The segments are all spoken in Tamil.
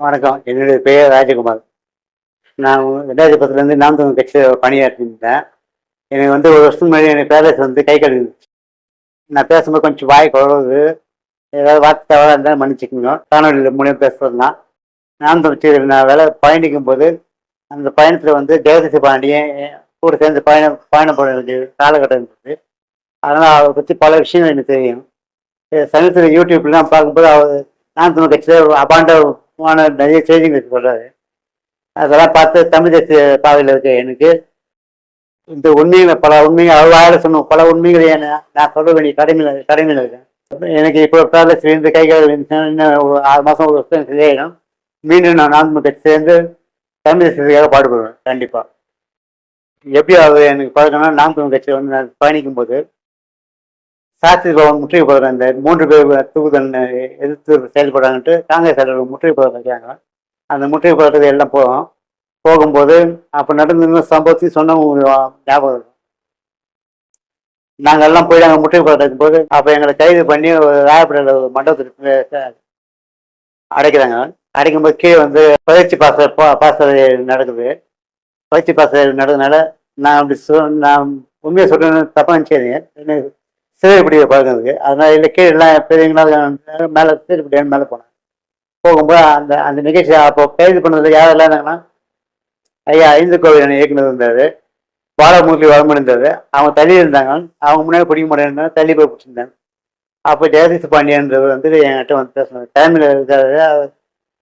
வணக்கம். என்னுடைய பெயர் ராஜகுமார். நான் ரெண்டாயிரத்தி பத்துலேருந்து நாம் தமிழ் கட்சியில் பணியாற்றிருந்தேன் எனக்கு வந்து ஒரு வருஷத்துக்கு முன்னாடி எனக்கு பேலஸ் வந்து கை கழுவிச்சு நான் பேசும்போது கொஞ்சம் வாய் குழவுது. ஏதாவது வார்த்தை தவறாக இருந்தால் மன்னிச்சுக்கோங்க. காணொலியில் மூலியம் பேசுகிறதுனா நாம் தமிழ் கட்சியில் நான் வேலை பயணிக்கும் போது அந்த பயணத்தில் வந்து ஜெகதீச பாண்டியன் கூட சேர்ந்து பயணம் பயணம் பண்ண வேண்டிய காலகட்டம் இருந்தது. அதனால் அவரை பற்றி பல விஷயங்கள் எனக்கு தெரியும். சமீபத்தில் யூடியூப்லாம் பார்க்கும்போது அவர் நாம் தமிழ் கட்சியில் போன நிறைய செய்திகள் சொல்கிறாரு அதெல்லாம் பார்த்து தமிழ் தேசிய பாதையில் இருக்க எனக்கு இந்த உண்மைகளை பல உண்மைகள் அவ்வளோ சொன்ன பல உண்மைகளை என்ன- நான் சொல்ல வேண்டிய கடமையில் கடமையில் இருக்கேன். எனக்கு இப்போ பேலஸ் இருந்து கைகள் இன்னும் ஆறு மாதம் ஒரு வருஷம் சரியாயிடும் மீண்டும் நான் நான்கு கட்சி சேர்ந்து தமிழ் தேசியத்துக்காக பாடுபடுவேன் கண்டிப்பாக எப்படி அது எனக்கு பழக்கம்னா நான்கு கட்சியில் வந்து நான் பயணிக்கும் போது சாஸ்திரி பவன் முற்றுகை போடுற இந்த மூன்று பேர் தூக்குதல் எதிர்த்து செயல்படுறாங்கன்ட்டு காங்கிரஸ் தலைவர் முற்றுகை போடுற வைக்கிறாங்க அந்த முற்றுகை போடுறது எல்லாம் போகும். போகும்போது அப்போ நடந்திருந்த சம்பவத்தையும் சொன்னவங்க ஞாபகம் இருக்கும் நாங்கள் எல்லாம் போய் நாங்கள் முற்றுகை போடுறதுக்கு போது அப்போ எங்களை கைது பண்ணி ஒரு ராயப்படையில் ஒரு மண்டபத்துக்கு அடைக்கிறாங்க. அடைக்கும்போது கீழே வந்து பயிற்சி பாச பாசறை நடக்குது. பயிற்சி பாசறை நடந்ததுனால நான் அப்படி சொ நான் உண்மையை சொல்கிறேன்னு தப்பாக நினச்சேன் சிறுபடியை பழகிறதுக்கு பழக்கம் இருக்கு அதனால இல்லை கீழே எல்லாம் பெரியவங்களால் மேலே சிறுபடி மேலே போனேன். போகும்போது அந்த அந்த நிகழ்ச்சி அப்போ கைது பண்ணதில் யாரெல்லாம் இருந்தாங்கன்னா ஐயா ஐந்து கோவில் இயக்குனர் இருந்தார். பாலமூர்த்தி வளம் இருந்தார் அவங்க தள்ளி இருந்தாங்க. அவங்க முன்னாடி பிடிக்க முடியாது தள்ளி போய் பிடிச்சிருந்தாங்க அப்போ ஜெகதீஷ் பாண்டியன்றவர் வந்து என்கிட்ட வந்து பேசினார். டைமில் இருக்காரு. அவர்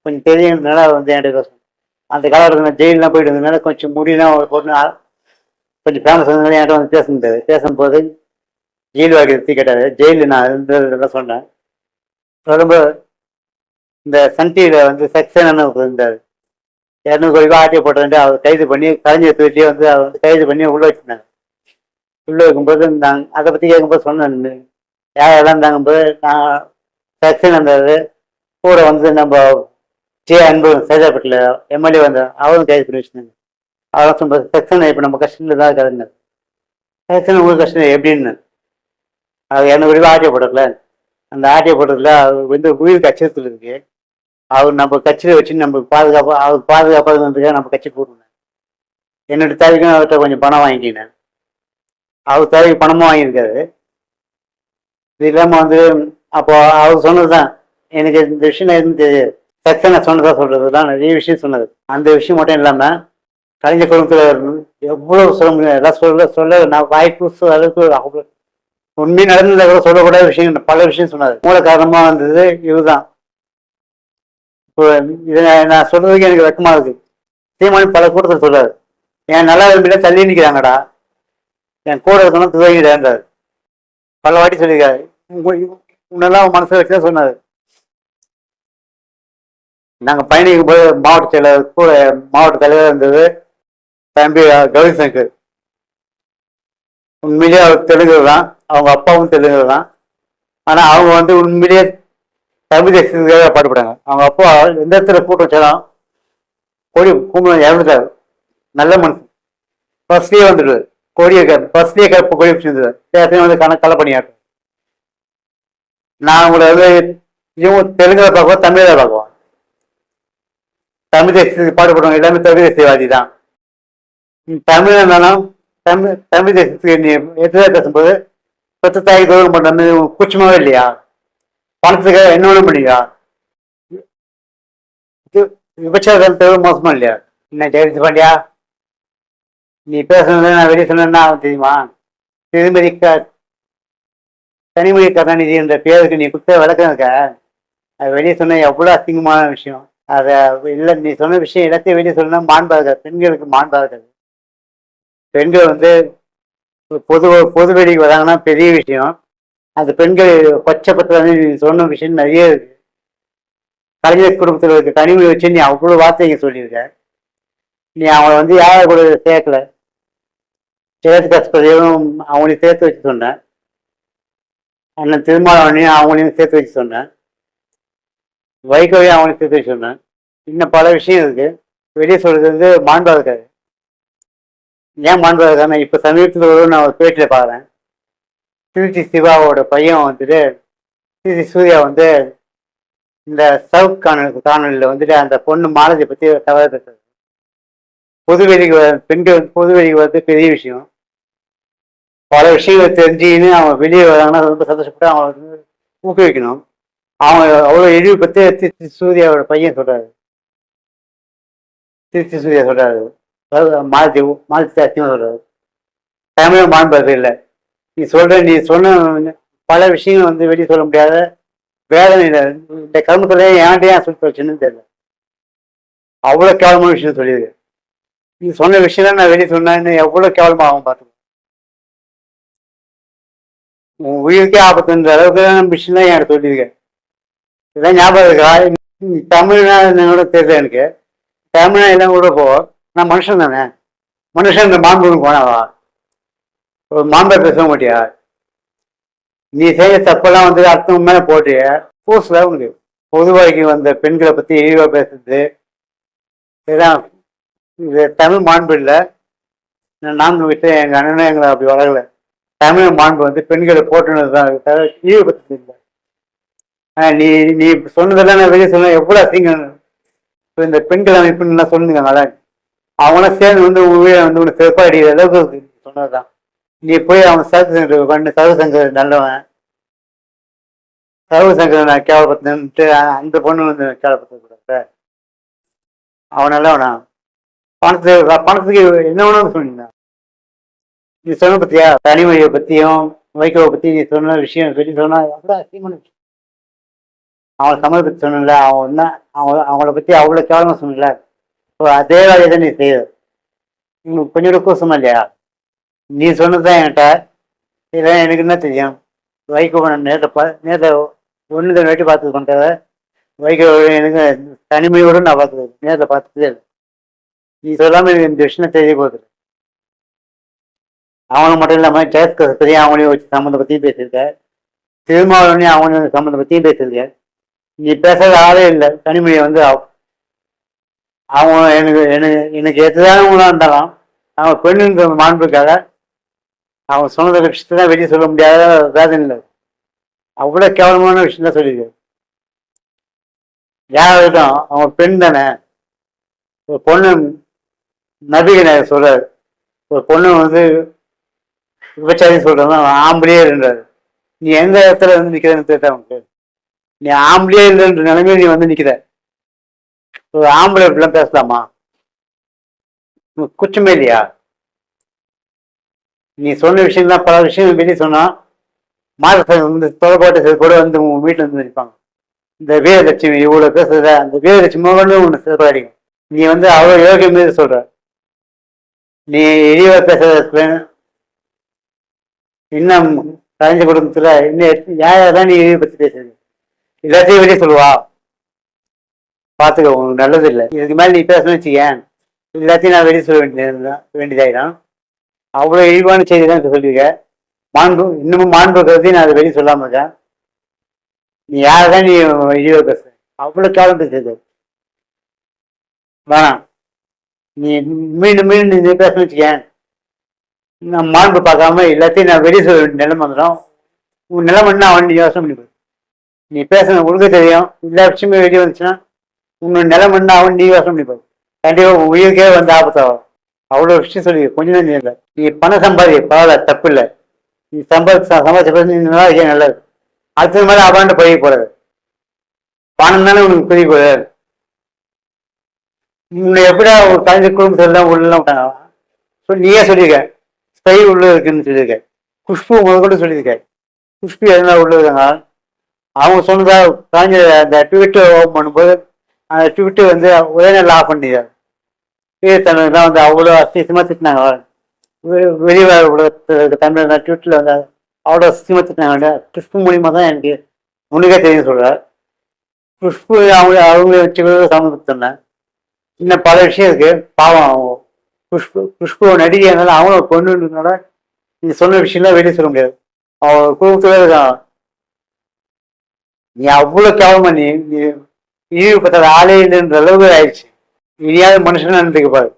கொஞ்சம் தெரியுங்கிறதுனால அவர் வந்து என்கிட்ட பேசணும் அந்த காலகட்டத்தில் ஜெயிலெலாம் போயிட்டு இருந்ததுனால கொஞ்சம் முடியெல்லாம் ஒரு பொண்ணு கொஞ்சம் ஃபேமஸ் இருந்ததுனால என்கிட்ட வந்து பேசியிருந்தாரு பேசும்போது ஜெயில் வாக்கி கேட்டார். ஜெயிலில் நான் இருந்ததெல்லாம் சொன்னேன். சொல்லும்போது இந்த சன் டிவியில் வந்து சக்சேனன்னு இருந்தார். இரநூறு கோடி ரூபாய் ஆட்டிய போட்டு அவர் கைது பண்ணி கலைஞர் தூக்கிட்டே வந்து அவர் கைது பண்ணி உள்ளே வச்சிருந்தாங்க உள்ளே வைக்கும்போது நான் அதை பற்றி கேட்கும்போது சொன்னேன் யார் எல்லாம் இருந்தாங்கும்போது நான் சக்சேன் இருந்தார் கூட வந்து நம்ம ஜே அன்பு சேதாப்பட்டில் எம்எல்ஏ வந்தார் அவரும் கைது பண்ணி வச்சிருந்தாங்க அவரும் சொல்லும்போது செக்ஷன் இப்போ நம்ம கஷ்டத்தில் தான் இருக்காதுன்னு செக்ஷன் உங்களுக்கு கஷ்டம் எப்படின்னு? அது என்ன ரூபாய் ஆச்சரியப்படல அந்த ஆட்டிய அவர் வந்து உயிருக்கு அச்சுறுத்தல் இருக்கு. அவர் நம்ம கட்சியில் வச்சு நம்ம பாதுகாப்பாக அவர் பாதுகாப்பாக இருந்ததுக்காக நம்ம கட்சி போட்டுருந்தேன் என்னோட தேவைக்கும் அவர்கிட்ட கொஞ்சம் பணம் வாங்கிக்கினேன் அவர் தேவைக்கு பணமும் வாங்கியிருக்காரு. இது இல்லாமல் வந்து அப்போ அவர் சொன்னது தான் எனக்கு இந்த விஷயம் எதுவும் தெரியாது. செக்ஷனை சொன்னதா சொல்கிறது தான் நிறைய விஷயம் சொன்னது. அந்த விஷயம் மட்டும் இல்லாமல் கலைஞர் குடும்பத்தில் எவ்வளோ சொல்ல முடியும் எல்லாம் சொல்ல சொல்ல நான் வாய்ப்பு அளவுக்கு அவ்வளோ உண்மை நடந்ததை கூட சொல்லக்கூடாத விஷயம் பல விஷயம் சொன்னார். மூல காரணமா வந்தது இதுதான் இப்போ இதை நான் சொல்றதுக்கு எனக்கு வெக்கமா இருக்கு. சீமானி பல கூட்டத்தில் சொல்றாரு. என் நல்லா விரும்பினா தள்ளி நிற்கிறாங்கடா என் கூட இருக்கணும் துவங்கிடான்றாரு பல வாட்டி சொல்லியிருக்காரு. உங்க- உன்னெல்லாம் மனசை வச்சு தான் சொன்னாரு. நாங்க பயணிக்கும் போது மாவட்ட செயலர் கூட மாவட்ட தலைவர் இருந்தது. தம்பி கௌரி சங்கர். உண்மையிலேயே அவர் தெலுங்கு தான் அவங்க அப்பாவும் தெலுங்கு தான் ஆனால் அவங்க வந்து உண்மையிலேயே தமிழ் தேசத்துக்காக பாடுபட்டாங்க. அவங்க அப்பா எந்த இடத்துல கூட்டம் வச்சாலும் கோடி கும்பலம் இறந்துட்டார் நல்ல மனுஷன். ஃபர்ஸ்ட்லேயே வந்துடுவார். கோடியை ஃபர்ஸ்ட்லேயே கப்பு கோடி வச்சிருந்தார் தேசத்தையும் வந்து கணக்கு கலை பண்ணியாரு நான் உங்களை வந்து இவங்க தெலுங்குல பார்க்குவோம் தமிழில் பார்க்குவோம் தமிழ் தேசத்துக்கு பாடுபடுறவங்க எல்லாமே தமிழ் தேசியவாதி தான் தமிழ் இருந்தாலும் தமிழ் தமிழ் தேசத்துக்கு நீ எதிராக பேசும்போது பெத்த தாய் கௌரவம் பண்ணுறது குச்சமாவே இல்லையா? பணத்துக்காக என்ன பண்ணீங்களா பண்ணியா விபச்சாரம் மோசமா இல்லையா? என்ன ஜெயலலிதா பாண்டியா? நீ பேசுனது நான் வெளியே சொன்னா தெரியுமா? திருமதி க தனிமொழி கருணாநிதி என்ற பேருக்கு நீ கொடுத்த விளக்கம் இருக்க அது வெளியே சொன்ன எவ்வளோ அசிங்கமான விஷயம். அதை இல்லை நீ சொன்ன விஷயம் எல்லாத்தையும் வெளியே சொன்னா மாண்பாக இருக்காது. பெண்களுக்கு மாண்பாக இருக்காது பெண்கள் வந்து பொது பொது வெளிக்கு வராங்கன்னா பெரிய விஷயம். அந்த பெண்கள் கொச்சப்பட்டு நீ சொன்ன விஷயம் நிறைய இருக்கு. கலைஞர் குடும்பத்தில் இருக்க தனிமொழி வச்சு நீ அவ்வளோ வார்த்தைங்க சொல்லியிருக்க. நீ அவளை வந்து யாரை கூட சேர்க்கல? சேர்த்து கஸ்பதியும் அவங்களையும் சேர்த்து வச்சு சொன்னேன் அண்ணன் திருமாவளையும் அவங்களையும் சேர்த்து வச்சு சொன்னேன் வைகோவையும் அவங்களையும் சேர்த்து வச்சு சொன்னேன் இன்னும் பல விஷயம் இருக்கு. வெளியே சொல்றது வந்து மாண்பா இருக்காது ஏன் மாண்பா தானே இப்போ சமீபத்தில் ஒரு நான் ஒரு பேட்டியில் பார்க்குறேன் திருச்சி சிவாவோட பையன் வந்துட்டு திருச்சி சூர்யா வந்து இந்த சவுத் காணொலி காணொலியில் வந்துட்டு அந்த பொண்ணு மாலதி பற்றி தவறு பேசுறது பொதுவெளிக்கு வ- பெண்கள் பொதுவெளிக்கு வந்து பெரிய விஷயம். பல விஷயங்களை தெரிஞ்சுக்கின்னு அவங்க வெளியே வராங்கன்னா ரொம்ப சந்தோஷப்பட்டு அவங்க வந்து ஊக்குவிக்கணும். அவங்க அவ்வளோ இழிவு பற்றி திருச்சி சூர்யாவோட பையன் சொல்றாரு. திருச்சி சூர்யா சொல்றாரு. அதாவது மாலதி மாலதி அத்தியமாக சொல்றாரு தமிழ் மாண்பது இல்லை. நீ சொல்கிற நீ சொன்ன பல விஷயங்கள் வந்து வெளியே சொல்ல முடியாத வேதனையில இந்த கருமத்தில் ஏன்டே ஏன் சொல்லி வச்சுன்னு தெரியல. அவ்வளோ கேவலமான விஷயம் சொல்லியிருக்கு. நீ சொன்ன விஷயம் நான் வெளியே சொன்னேன்னு எவ்வளோ கேவலமாக ஆகும் பார்த்து உன் உயிருக்கே ஆபத்துன்ற அளவுக்கு விஷயம் தான் எனக்கு சொல்லியிருக்கேன் இதெல்லாம் ஞாபகம் இருக்கா? தமிழ்னா என்னோட தெரியல எனக்கு. தமிழ்னா எல்லாம் கூட போவோம் நான் மனுஷன் தானே. மனுஷன் இந்த மாண்புக்கு போனாவா? ஒரு மாம்பை பேச மாட்டியா? நீ செய்ய தப்பெல்லாம் வந்து அர்த்தம் மேலே போட்டு பூசில் உங்களுக்கு பொதுவாய்க்கு வந்த பெண்களை பற்றி இழிவாக பேசுறது. இதுதான். இது தமிழ் மாண்பு இல்லை நாங்கள் விட்டு எங்கள் அண்ணனும் எங்களை அப்படி வளரல தமிழ் மாண்பு வந்து பெண்களை போட்டுனது தான் இழிவு இழிவுபடுத்தது இல்லை ஆ, நீ நீ சொன்னதெல்லாம் நான் வெளியே சொன்ன எவ்வளோ அசிங்கம். இந்த பெண்கள் அமைப்புன்னு சொன்னீங்க நல்லா. அவங்களாம் சேர்ந்து வந்து உன் வந்து உனக்கு செருப்பா அடிக்கிற அளவுக்கு சொன்னதுதான். நீ போய் அவன் சர்வசங்கர் பண்ணு. சர்வசங்கர் நல்லவன். சர்வசங்கர் நான் கேவலப்படுத்தினு அந்த பொண்ணு வந்து கேவலப்படுத்தக்கூடாது அவன் நல்லவனா? பணத்துக்கு பணத்துக்கு என்ன வேணும்னு சொன்னீங்க. நீ சொன்ன பத்தியா? தனிமொழியை பத்தியும் வைகோவை பத்தி நீ சொன்ன விஷயம் சொல்லி சொன்னா அவ்வளோ அசிங்கமான விஷயம் அவன் சமர்ப்பித்து சொன்னல அவன் என்ன அவன் அவங்கள பத்தி அவ்வளோ கேவலமா சொன்னல அதே வேலையை தான் நீ செய்யுது கொஞ்சம் கூட கூசமா இல்லையா? நீ சொன்னதான் என்கிட்ட. இதெல்லாம் எனக்கு என்ன தெரியும்? வைகோ நான் நேரத்தை பா நேரத்தை ஒன்று வாட்டி பார்த்து கொண்டத வைகோ எனக்கு தனிமையோடு நான் பார்த்தது. நேரத்தை பார்த்ததே இல்லை. நீ சொல்லாமல் எனக்கு இந்த விஷயம் தெரிய போகுது. அவனை மட்டும் இல்லாமல் ஜெயஸ்கர் பெரிய அவனையும் வச்சு சம்மந்தம் பற்றியும் பேசியிருக்க திருமாவளவனையும் அவனையும் சம்மந்தம் பற்றியும் பேசியிருக்க நீ பேசுறது ஆளே இல்லை. தனிமொழியை வந்து அவங்க அவன் எனக்கு எனக்கு எனக்கு எதுதானவங்களாக இருந்தாலும் அவன் பெண்ணுன்ற மாண்புக்காக அவன் சொன்னத விஷயத்தை தான் வெளியே சொல்ல முடியாத வேதனை இல்லை. அவ்வளோ கேவலமான விஷயம் தான் சொல்லியிருக்கு யாரும் அவன் பெண் தானே. ஒரு பொண்ணு நபிகனை சொல்றாரு. ஒரு பொண்ணு வந்து விபச்சாரி சொல்றாங்க அவன் ஆம்பளையே இருந்தாரு நீ எந்த இடத்துல வந்து நிற்கிறேன்னு தெரியல அவனுக்கு நீ ஆம்பளையே இல்லைன்ற நிலைமையில நீ வந்து நிற்கிற ஆம்பளை இப்படிலாம் பேசலாமா? குச்சமே இல்லையா நீ சொன்ன விஷயம் தான் பல விஷயம் வெளியே சொன்னா மாத வந்து தொலைப்பாட்டு கூட வந்து உங்க வீட்டில் வந்து நிற்பாங்க. இந்த வீரலட்சுமி இவ்வளோ பேசுறத அந்த வீரலட்சுமி கொண்டு உன்னை சிறப்பாடிங்க நீ வந்து அவ்வளோ யோகியம் மீது சொல்ற. நீ இழிவா பேசுறது இன்னும் கலைஞ்ச குடும்பத்துல இன்னும் யார் யாரெல்லாம் நீ இழிவை பத்தி பேசுறது? எல்லாத்தையும் வெளியே சொல்லுவா. பார்த்துக்க உங்களுக்கு நல்லது இல்லை இதுக்கு மேலே நீ பேசணும்னு வச்சுக்கேன். எல்லாத்தையும் நான் வெளியே சொல்ல வேண்டியது வேண்டியதாயிடும். அவ்வளோ இழிவான செய்தி தான் இப்போ சொல்லியிருக்கேன் மாண்பு இன்னமும் மாண்பு கருதி நான் அதை வெளியே சொல்லாமல் இருக்கேன். நீ யாரை தான் நீ இழிவாக பேச அவ்வளோ காலம் பேசுறது. வேணாம். நீ மீண்டும் மீண்டும் நீ பேசணும்னு வச்சுக்கேன். நான் மாண்பு பார்க்காம எல்லாத்தையும் நான் வெளியே சொல்ல வேண்டிய நிலைமை வந்துடும். உன் நிலைமை என்ன அவன் யோசனை பண்ணி நீ பேசுன உங்களுக்கு தெரியும். எல்லா விஷயமே வெளியே வந்துச்சுன்னா உன்னோட நிலம் என்ன அவன் நீ யோசனை பண்ணி பாரு. கண்டிப்பா உயிருக்கே வந்து ஆபத்தாகும் அவ்வளோ விஷயம் சொல்லி கொஞ்ச நேரம் இல்லை. நீ பணம் சம்பாதி பரவாயில்ல தப்பு இல்லை நீ சம்பாதி சம்பாதிச்ச பிறகு நீ நல்லா இருக்கே நல்லது. அடுத்த மாதிரி அபாண்ட பழகி போறது பணம் தானே உனக்கு பெரிய போகுது. உன்னை எப்படியா ஒரு கலைஞர் குடும்பத்தில் எல்லாம் உள்ளலாம் விட்டாங்க? ஸோ நீயே சொல்லியிருக்க. ஸ்பை உள்ள இருக்குன்னு சொல்லியிருக்க. குஷ்பு முதல் கூட சொல்லியிருக்க. குஷ்பு எதனா உள்ள இருக்காங்க? அவங்க சொன்னதா கலைஞர் அந்த ட்விட்டர் ஓப்பன் பண்ணும்போது அந்த ட்விட்டர் வந்து ஒரே நாள் ஆஃப் பண்ணிடுறாரு வீரத்தமிழர்லாம் வந்து அவ்வளோ அசிசமாக திட்டினாங்க. வெளிவர உலகத்தில் தமிழர் ட்விட்டரில் வந்து அவ்வளோ அசிசமாக திட்டினாங்க. குஷ்பு மூலியமாக தான் எனக்கு முன்னுக்கே தெரியும் சொல்கிறார் கிறிஸ்து அவங்க அவங்கள வச்சு கூட இன்னும் பல விஷயம் இருக்குது பாவம் அவங்க. குஷ்பு குஷ்பு நடிகை அவங்கள அவங்களும் பொண்ணுன்றதுனால நீ சொன்ன விஷயம்லாம் வெளியே சொல்ல முடியாது. அவன் குடும்பத்துல இருக்கான். நீ அவ்வளோ கேவலமா நீ நீ ஆளே இல்லைன்ற அளவுக்கு ஆயிடுச்சு. இனியாவது மனுஷன் நினைத்துக்கப்பாரு.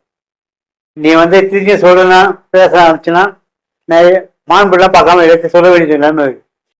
நீ வந்து திருச்சி சொல்லணும் பேச ஆரம்பிச்சுன்னா நான் மாண்புலாம் பார்க்காம எடுத்து சொல்ல வேண்டிய நிலைமை இருக்கு